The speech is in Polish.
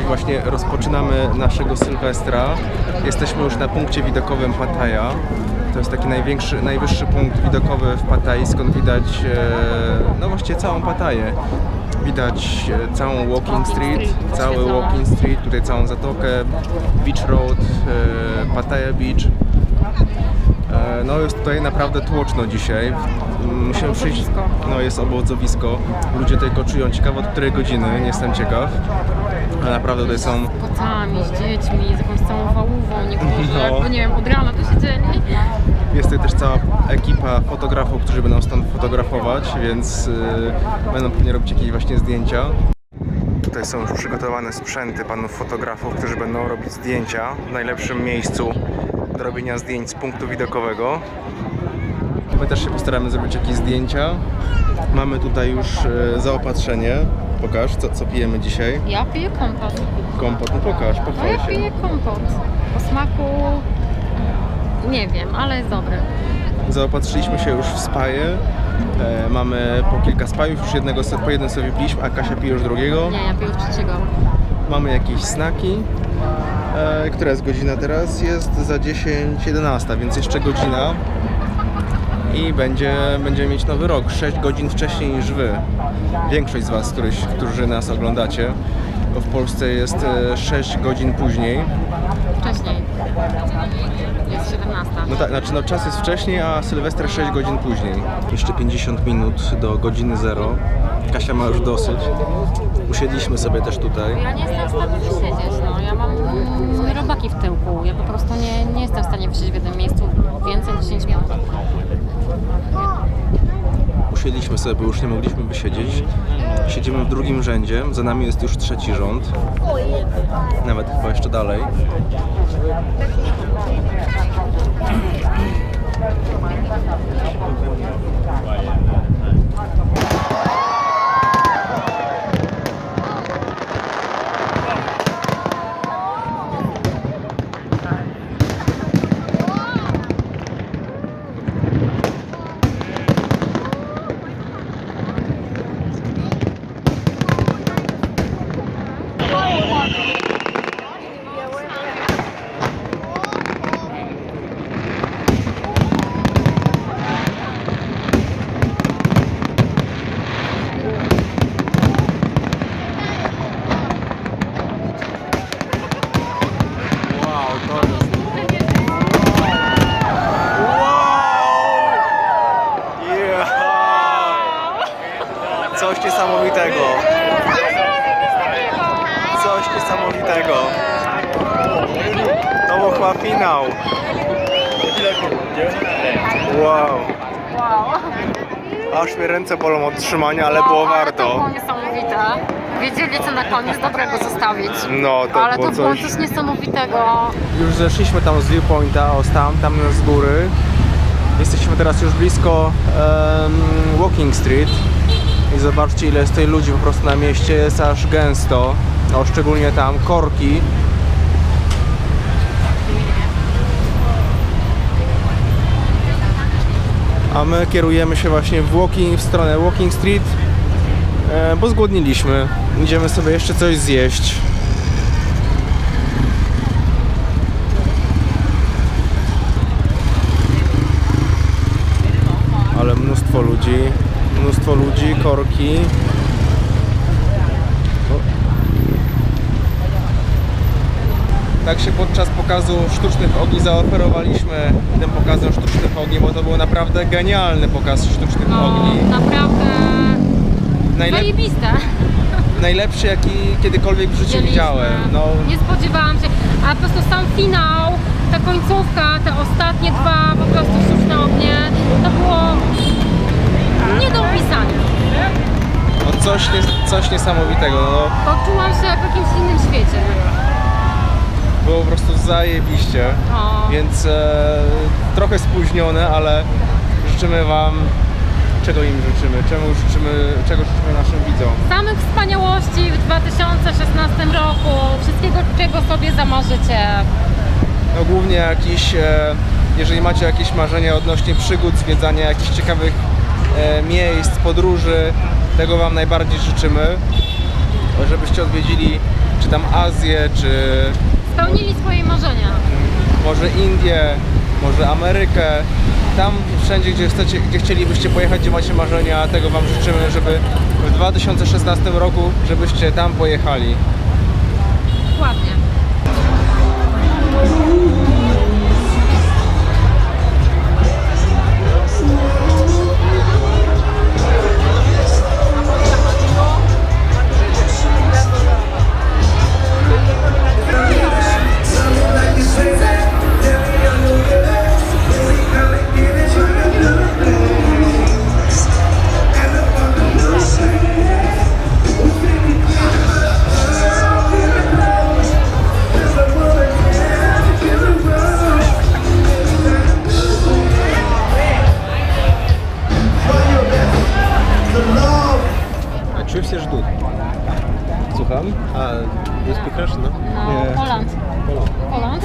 Właśnie rozpoczynamy naszego Sylwestra. Jesteśmy już na punkcie widokowym Pattaya. To jest taki największy, najwyższy punkt widokowy w Pattai, skąd widać e, no właściwie całą Pattaję. Widać e, całą Walking Street, cały. Walking Street, tutaj całą zatokę, Beach Road, e, Pattaya Beach. No jest tutaj naprawdę tłoczno dzisiaj. Mm, Musimy przyjść. Obozowisko. No jest obozowisko. Ludzie tutaj koczują. Ciekawe od której godziny, nie jestem ciekaw. Ale naprawdę tutaj są. Z kotami, z dziećmi, z jakąś całą wałówą, niektórzy No. jakby, nie wiem, od rana to siedzieli. Jest tutaj też cała ekipa fotografów, którzy będą stąd fotografować, więc y, będą pewnie robić jakieś właśnie zdjęcia. Tutaj są już przygotowane sprzęty panów fotografów, którzy będą robić zdjęcia w najlepszym miejscu do robienia zdjęć z punktu widokowego. My też się postaramy zrobić jakieś zdjęcia. Mamy tutaj już e, zaopatrzenie. Pokaż, co, co pijemy dzisiaj. Ja piję kompot. Kompot, no pokaż, No pochwal ja się. piję kompot. O smaku... Nie wiem, ale jest dobry. Zaopatrzyliśmy się już w spaje. E, mamy po kilka spajów, już jednego, se- po jeden sobie piliśmy, a Kasia pije już drugiego. Nie, ja piję już trzeciego. Mamy jakieś snaki. E, która jest godzina teraz? Jest za 10.11, więc jeszcze godzina. I będzie, będziemy mieć nowy rok, 6 godzin wcześniej niż Wy. Większość z Was, któryś, którzy nas oglądacie. Bo w Polsce jest e, 6 godzin później. Wcześniej. Jest 17. No tak, znaczy no czas jest wcześniej, a Sylwester 6 godzin później. Jeszcze 50 minut do godziny 0. Kasia ma już dosyć. Usiedliśmy sobie też tutaj. Ja nie jestem w stanie wysiedzieć, no. Ja mam robaki w tyłku. Ja po prostu nie, nie jestem w stanie wysiedzieć w jednym miejscu więcej niż 10 minut. Usiedliśmy sobie, bo już nie mogliśmy wysiedzieć. Siedzimy w drugim rzędzie, za nami jest już trzeci rząd. Nawet chyba jeszcze dalej. Wow, to jest... Wow! Yeah! Coś niesamowitego. Coś niesamowitego. To był chyba finał. Wow. Aż mnie ręce bolą od trzymania, ale było Ale to było warto. niesamowite. Wiedzieli, co na koniec dobrego zostawić. No, to Ale było to było coś. coś niesamowitego. Już zeszliśmy tam z viewpointa, o tam, tam z góry. Jesteśmy teraz już blisko em, Walking Street. I zobaczcie ile jest tutaj ludzi po prostu na mieście, jest aż gęsto. No, szczególnie tam korki. A my kierujemy się właśnie w, walking, w stronę Walking Street, e, bo zgłodniliśmy. Idziemy sobie jeszcze coś zjeść. ale mnóstwo ludzi, mnóstwo ludzi, korki. Tak się podczas pokazu sztucznych ogni zaoferowaliśmy tym pokazem sztucznych ogni, bo to był naprawdę genialny pokaz sztucznych No, ogni. naprawdę Najlep zajebiste. najlepszy jaki kiedykolwiek w życiu widziałem. No, Nie spodziewałam się, a po prostu sam finał, ta końcówka, te ostatnie dwa po prostu sztuczne ognie, to było nie do opisania. no coś, nie, coś niesamowitego. No, Poczułam się jak w jakimś innym świecie. było po prostu zajebiście. O. Więc e, trochę spóźnione, ale życzymy Wam, czego im życzymy, czemu życzymy, czego życzymy naszym widzom. Samych wspaniałości w 2016 roku, wszystkiego czego sobie zamarzycie. No głównie jakiś, e, jeżeli macie jakieś marzenia odnośnie przygód, zwiedzania jakichś ciekawych e, miejsc, podróży, tego Wam najbardziej życzymy, żebyście odwiedzili czy tam Azję, czy Spełnili swoje marzenia. może Indię, może Amerykę. Tam wszędzie, gdzie, chcecie, gdzie chcielibyście pojechać, gdzie macie marzenia, tego Wam życzymy, żeby w 2016 roku, żebyście tam pojechali. Dokładnie. Чего все ждут? Słucham? A, you speak Russian, no? No, Poland. Poland. Poland?